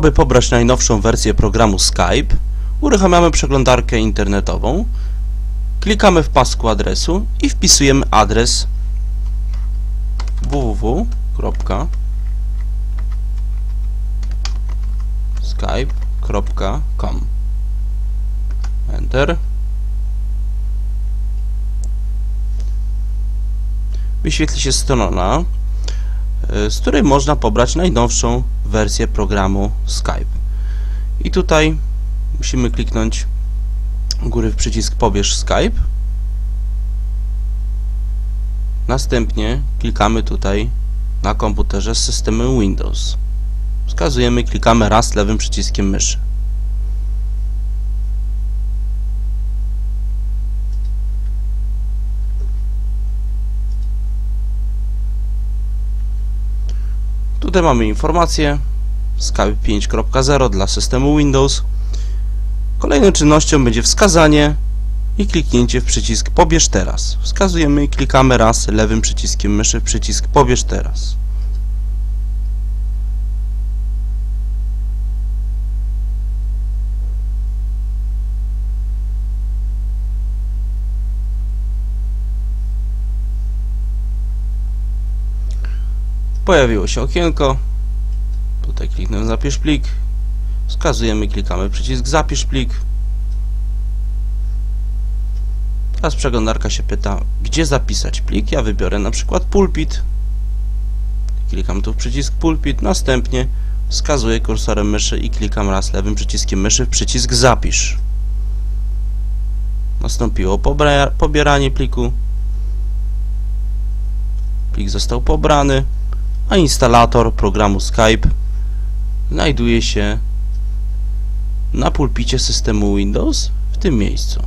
Aby pobrać najnowszą wersję programu Skype, uruchamiamy przeglądarkę internetową, klikamy w pasku adresu i wpisujemy adres www.skype.com Enter. Wyświetli się strona, y, z której można pobrać najnowszą wersję programu Skype. I tutaj musimy kliknąć góry w przycisk Pobierz Skype. Następnie klikamy tutaj na komputerze z systemem Windows. Wskazujemy, klikamy raz lewym przyciskiem myszy. Tutaj mamy informację Skype 5.0 dla systemu Windows. Kolejną czynnością będzie wskazanie i kliknięcie w przycisk Pobierz teraz. Wskazujemy i klikamy raz lewym przyciskiem myszy przycisk Pobierz teraz. Pojawiło się okienko. Tutaj kliknę zapisz plik. Wskazujemy, klikamy przycisk zapisz plik. Teraz przeglądarka się pyta, gdzie zapisać plik. Ja wybiorę na przykład pulpit. Klikam tu w przycisk pulpit, następnie wskazuję kursorem myszy i klikam raz lewym przyciskiem myszy w przycisk zapisz. Nastąpiło pobieranie pliku. Plik został pobrany, a instalator programu Skype znajduje się na pulpicie systemu Windows w tym miejscu.